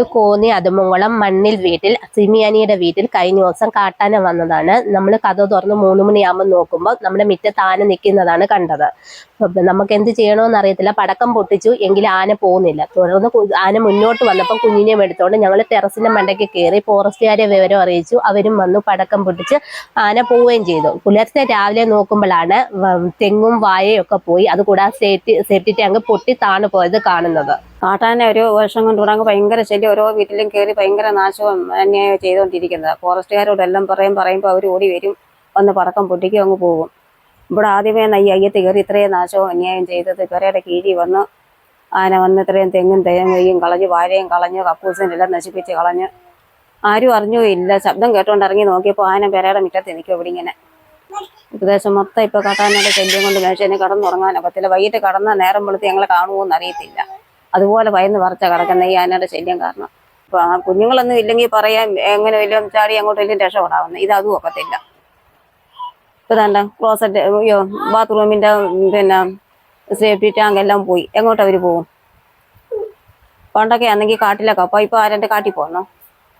ഇത് കോന്നി അതുമംഗളം മണ്ണിൽ വീട്ടിൽ സിമിയാനിയുടെ വീട്ടിൽ കഴിഞ്ഞ ദിവസം കാട്ടാന വന്നതാണ്. നമ്മൾ കഥ തുറന്ന് മൂന്ന് മണിയാകുമ്പോൾ നോക്കുമ്പോൾ നമ്മുടെ മിറ്റത്ത് ആന നിൽക്കുന്നതാണ് കണ്ടത്. നമുക്ക് എന്ത് ചെയ്യണമെന്ന് അറിയത്തില്ല. പടക്കം പൊട്ടിച്ചു എങ്കിൽ ആന പോകുന്നില്ല. തുടർന്ന് ആന മുന്നോട്ട് വന്നപ്പോൾ കുഞ്ഞിനെ എടുത്തുകൊണ്ട് ഞങ്ങൾ ടെറസിന്റെ മണ്ടയ്ക്ക് കയറി ഫോറസ്റ്റുകാരെ വിവരം അറിയിച്ചു. അവരും വന്നു പടക്കം പൊട്ടിച്ച് ആന പോവുകയും ചെയ്തു. പുലർച്ചെ രാവിലെ നോക്കുമ്പോഴാണ് തെങ്ങും വായയും ഒക്കെ പോയി. അതുകൂടാതെ സേഫ്റ്റി സേഫ്റ്റി ടാങ്ക് പൊട്ടി താണു പോയത് കാണുന്നത്. കാട്ടാനെ ഒരു വർഷം കൊണ്ട് തുടങ്ങി ഭയങ്കര ശല്യം. ഓരോ വീട്ടിലും കയറി ഭയങ്കര നാശവും അന്യായം ചെയ്തുകൊണ്ടിരിക്കുന്നത്. ഫോറസ്റ്റുകാരോട് എല്ലാം പറയും പറയുമ്പോൾ അവർ ഓടി വരും വന്ന് പടക്കം പൊട്ടിക്കും അങ്ങ് പോകും. ഇവിടെ ആദ്യമേ ഈ അയ്യത്ത് കയറി ഇത്രയും നാശവും അന്യായം ചെയ്തത് പെരയുടെ കീഴി വന്ന് ആന വന്ന് ഇത്രയും തെങ്ങും തേങ്ങയും കളഞ്ഞ് വാഴയും കളഞ്ഞ് കക്കൂസും എല്ലാം നശിപ്പിച്ച് കളഞ്ഞ് ആരും അറിഞ്ഞോ ഇല്ല. ശബ്ദം കേട്ടുകൊണ്ട് ഇറങ്ങി നോക്കിയപ്പോൾ ആന പെരയുടെ മുറ്റത്ത് നിൽക്കും ഇവിടെ ഇങ്ങനെ. ഉപദേശം മൊത്തം ഇപ്പോൾ കാട്ടാനയുടെ ശല്യം കൊണ്ട് മനുഷ്യനെ കടന്നുറങ്ങാനൊക്കത്തില്ല വൈകിട്ട് കടന്ന നേരം വെളുത്ത് ഞങ്ങളെ കാണുമോ അറിയത്തില്ല. അതുപോലെ ഭയന്ന് പറിച്ച കിടക്കുന്ന ഈ ആനയുടെ ശല്യം കാരണം. അപ്പൊ ആ കുഞ്ഞുങ്ങളൊന്നും ഇല്ലെങ്കിൽ പറയാൻ എങ്ങനെ വല്ലതും ചാടി അങ്ങോട്ട് വലിയ രക്ഷപ്പെടാവുന്നത് ഇത് അതും ഒക്കത്തില്ല. ഇപ്പൊ തന്നെ ക്ലോസറ്റ് അയ്യോ ബാത്റൂമിന്റെ പിന്നെ സേഫ്റ്റി ടാങ്ക് എല്ലാം പോയി. എങ്ങോട്ട് അവർ പോകും? പണ്ടൊക്കെ ആണെങ്കിൽ കാട്ടിലൊക്കെ. അപ്പൊ ഇപ്പൊ ആരെ കാട്ടിൽ പോകണോ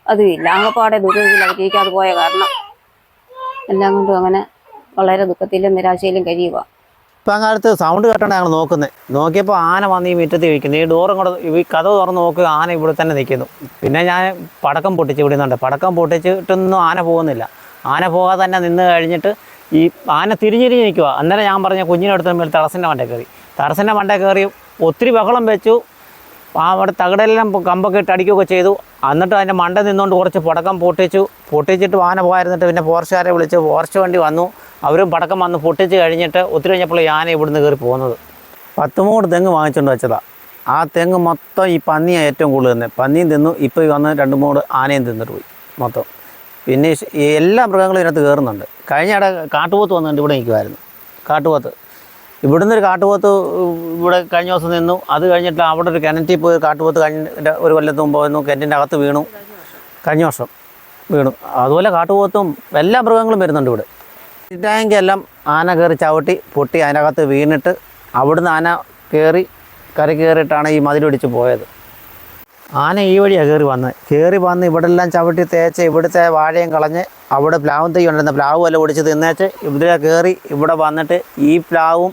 അതും ഇല്ല. അങ്ങപ്പാടെ ദുരിതത്തിൽ അവരിക്കാതെ പോയ കാരണം. എല്ലാം കൊണ്ടും അങ്ങനെ വളരെ ദുഃഖത്തിലും നിരാശയിലും കഴിയുക. ഇപ്പം അങ്ങാലത്ത് സൗണ്ട് കേട്ടാണ് ഞങ്ങൾ നോക്കുന്നത് നോക്കിയപ്പോൾ ആന വന്ന് ഈ മുറ്റത്ത് ഇരിക്കുന്നു. ഈ ഡോറും കൂടെ ഈ കഥ തുറന്ന് നോക്കുക ആന ഇവിടെ തന്നെ നിൽക്കുന്നു പിന്നെ ഞാൻ പടക്കം പൊട്ടിച്ച് വിടുന്നുണ്ട് പടക്കം പൊട്ടിച്ചിട്ടൊന്നും ആന പോകുന്നില്ല. ആന പോകാതെ തന്നെ നിന്ന് കഴിഞ്ഞിട്ട് ഈ ആന തിരിഞ്ഞിരിഞ്ഞ് നിൽക്കുക അന്നേരം ഞാൻ പറഞ്ഞ കുഞ്ഞിനടുത്ത് മേൽ തടസ്സിന്റെ മണ്ടേ കയറി. തടസ്സിന്റെ മണ്ടേ കയറി ഒത്തിരി ബഹളം വെച്ചു. അവിടെ തകടെല്ലാം കമ്പൊക്കെ ഇട്ട് അടിക്കുകയൊക്കെ ചെയ്തു. എന്നിട്ട് അതിന്റെ മണ്ട നിന്നുകൊണ്ട് കുറച്ച് പടക്കം പൊട്ടിച്ചു. പൊട്ടിച്ചിട്ട് ആന പോയിരുന്നിട്ട് പിന്നെ ഫോറസ്റ്റുകാരെ വിളിച്ച് ഫോറസ്റ്റ് വണ്ടി വന്നു. അവരും പടക്കം വന്ന് പൊട്ടിച്ച് കഴിഞ്ഞിട്ട് ഒത്തിരി കഴിഞ്ഞപ്പോൾ ആന ഇവിടുന്ന് കയറി പോകുന്നത്. പത്ത് മൂട് തെങ്ങ് വാങ്ങിച്ചുകൊണ്ട് വെച്ചതാണ് ആ തെങ്ങ് മൊത്തം ഈ പന്നിയാണ് ഏറ്റവും കൂടുതൽ തന്നെ. പന്നിയും തിന്നു. ഇപ്പോൾ ഈ വന്ന് രണ്ട് മൂട് ആനയും തിന്നിട്ട് പോയി മൊത്തം. പിന്നെ എല്ലാ മൃഗങ്ങളും ഇതിനകത്ത് കയറുന്നുണ്ട്. കഴിഞ്ഞ ഇട കാട്ടുപോത്ത് വന്നിട്ട് ഇവിടെ നിൽക്കുമായിരുന്നു കാട്ടുപോത്ത്. ഇവിടുന്ന് ഒരു കാട്ടുപോത്ത് ഇവിടെ കഴിഞ്ഞ ദിവസം നിന്നു. അത് കഴിഞ്ഞിട്ട് അവിടെ ഒരു കിണറ്റിൽ പോയി കാട്ടുപോത്ത് കഴിഞ്ഞ ഒരു കൊല്ലത്ത് മുമ്പ് വന്നു. കിണറ്റിന്റെ അകത്ത് വീണു. കഴിഞ്ഞ വർഷം വീണു. അതുപോലെ കാട്ടുപോത്തും എല്ലാ മൃഗങ്ങളും വരുന്നുണ്ട് ഇവിടെ. ടാങ്ക് എല്ലാം ആന കയറി ചവിട്ടി പൊട്ടി അതിനകത്ത് വീണിട്ട് അവിടുന്ന് ആന കയറി കറി കയറിയിട്ടാണ് ഈ മതിലൊടിച്ച് പോയത്. ആന ഈ വഴിയാണ് കയറി വന്നത് കയറി വന്ന് ഇവിടെ എല്ലാം ചവിട്ടി തേച്ച് ഇവിടുത്തെ വാഴയും കളഞ്ഞ് അവിടെ പ്ലാവും തൈ ഉണ്ടായിരുന്ന പ്ലാവും എല്ലാം ഒടിച്ച് തിന്നേച്ച് ഇവിടെ കയറി ഇവിടെ വന്നിട്ട് ഈ പ്ലാവും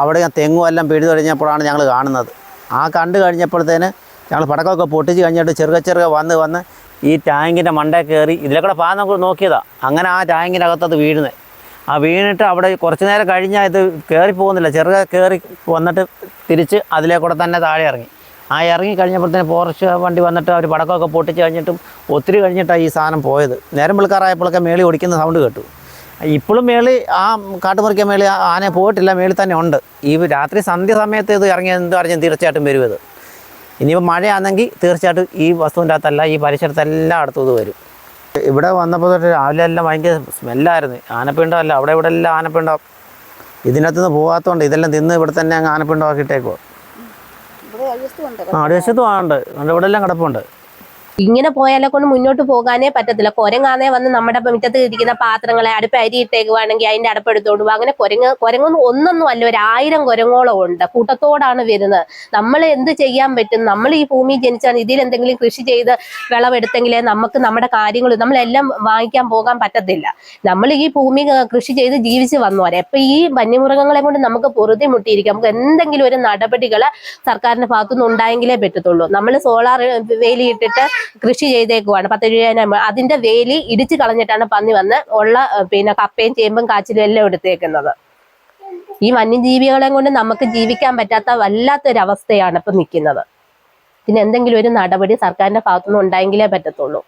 അവിടെ ഞാൻ തെങ്ങും എല്ലാം പിഴുതു കഴിഞ്ഞപ്പോഴാണ് ഞങ്ങൾ കാണുന്നത്. ആ കണ്ടു കഴിഞ്ഞപ്പോഴത്തേന് ഞങ്ങൾ പടക്കമൊക്കെ പൊട്ടിച്ച് കഴിഞ്ഞിട്ട് ചെറുക ചെറുക വന്ന് വന്ന് ഈ ടാങ്കിന്റെ മണ്ടേ കയറി ഇതിലെ പാ നമുക്ക് നോക്കിയതാണ് അങ്ങനെ ആ ടാങ്കിന്റെ അകത്തത് വീഴുന്നത് ആ വീണിട്ട് അവിടെ കുറച്ച് നേരം കഴിഞ്ഞാൽ ഇത് കയറി പോകുന്നില്ല. ചെറുക കയറി വന്നിട്ട് തിരിച്ച് അതിലെ കൂടെ തന്നെ താഴെ ഇറങ്ങി. ആ ഇറങ്ങി കഴിഞ്ഞപ്പോഴത്തേന് ഫോറസ്റ്റ് വണ്ടി വന്നിട്ട് അവർ പടക്കമൊക്കെ പൊട്ടിച്ച് കഴിഞ്ഞിട്ടും ഒത്തിരി കഴിഞ്ഞിട്ടാണ് ഈ സാധനം പോയത്. നേരം വിളിക്കാറായപ്പോഴൊക്കെ മേളി ഓടിക്കുന്ന സൗണ്ട് കേട്ടു. ഇപ്പോഴും മേളി ആ കാട്ടുമുറിക്കാൻ മേളി ആനെ പോയിട്ടില്ല മേളി തന്നെ ഉണ്ട്. ഈ രാത്രി സന്ധ്യ സമയത്ത് ഇത് ഇറങ്ങി എന്ത് അറിഞ്ഞും തീർച്ചയായിട്ടും വരും ഇത്. ഇനിയിപ്പോൾ മഴയാണെങ്കിൽ തീർച്ചയായിട്ടും ഈ വസ്തുവിന്റെ അകത്തല്ല ഈ പരിസരത്തെല്ലാം അടുത്തത് വരും. ഇവിടെ വന്നപ്പോൾ തൊട്ട് രാവിലെ എല്ലാം ഭയങ്കര സ്മെല്ലായിരുന്നു. ആനപ്പിണ്ടം അല്ല അവിടെ ഇവിടെ എല്ലാം ആനപ്പിണ്ടം. ഇതിനകത്ത് നിന്ന് പോകാത്തതുകൊണ്ട് ഇതെല്ലാം തിന്ന് ഇവിടെ തന്നെ അങ്ങ് ആനപ്പിണ്ടമാക്കിയിട്ടേക്കോ ആ അടിവശത്തും ആണ്ട് ഇവിടെ എല്ലാം കിടപ്പുണ്ട്. ഇങ്ങനെ പോയാലെ കൊണ്ട് മുന്നോട്ട് പോകാനേ പറ്റത്തില്ല. കുരങ്ങാന്നേ വന്ന് നമ്മുടെ മുറ്റത്ത് ഇരിക്കുന്ന പാത്രങ്ങളെ അടുപ്പ് അരി ഇട്ടേക്കുവാണെങ്കിൽ അതിന്റെ അടപ്പെടുത്തോണ്ട് പോകും അങ്ങനെ കുരങ്ങ് കുരങ്ങൊന്നും ഒന്നൊന്നും അല്ല ഒരു ആയിരം കുരങ്ങോളം ഉണ്ട്. കൂട്ടത്തോടാണ് വരുന്നത്. നമ്മൾ എന്ത് ചെയ്യാൻ പറ്റും? നമ്മൾ ഈ ഭൂമി ജനിച്ചാൽ ഇതിൽ എന്തെങ്കിലും കൃഷി ചെയ്ത് വിളവെടുത്തെങ്കിലേ നമുക്ക് നമ്മുടെ കാര്യങ്ങൾ നമ്മളെല്ലാം വാങ്ങിക്കാൻ പോകാൻ പറ്റത്തില്ല. നമ്മൾ ഈ ഭൂമി കൃഷി ചെയ്ത് ജീവിച്ച് വന്നവരെ അപ്പൊ ഈ വന്യമൃഗങ്ങളെ കൊണ്ട് നമുക്ക് പൊറുതി മുട്ടിയിരിക്കാം നമുക്ക് എന്തെങ്കിലും ഒരു നടപടികൾ സർക്കാരിന്റെ ഭാഗത്തുനിന്ന് ഉണ്ടായെങ്കിലേ പറ്റത്തുള്ളൂ. നമ്മൾ സോളാർ വേലി ഇട്ടിട്ട് കൃഷി ചെയ്തേക്കുവാണ്. പത്ത് രൂപ അതിന്റെ വേലി ഇടിച്ചു കളഞ്ഞിട്ടാണ് പന്നി വന്ന് ഉള്ള പിന്നെ കപ്പയും ചേമ്പും കാച്ചിലും എല്ലാം എടുത്തേക്കുന്നത്. ഈ വന്യജീവികളെ കൊണ്ട് നമുക്ക് ജീവിക്കാൻ പറ്റാത്ത വല്ലാത്തൊരവസ്ഥയാണ് ഇപ്പൊ നിൽക്കുന്നത്. പിന്നെ എന്തെങ്കിലും ഒരു നടപടി സർക്കാരിന്റെ ഭാഗത്തുനിന്ന് ഉണ്ടായെങ്കിലേ പറ്റത്തുള്ളൂ.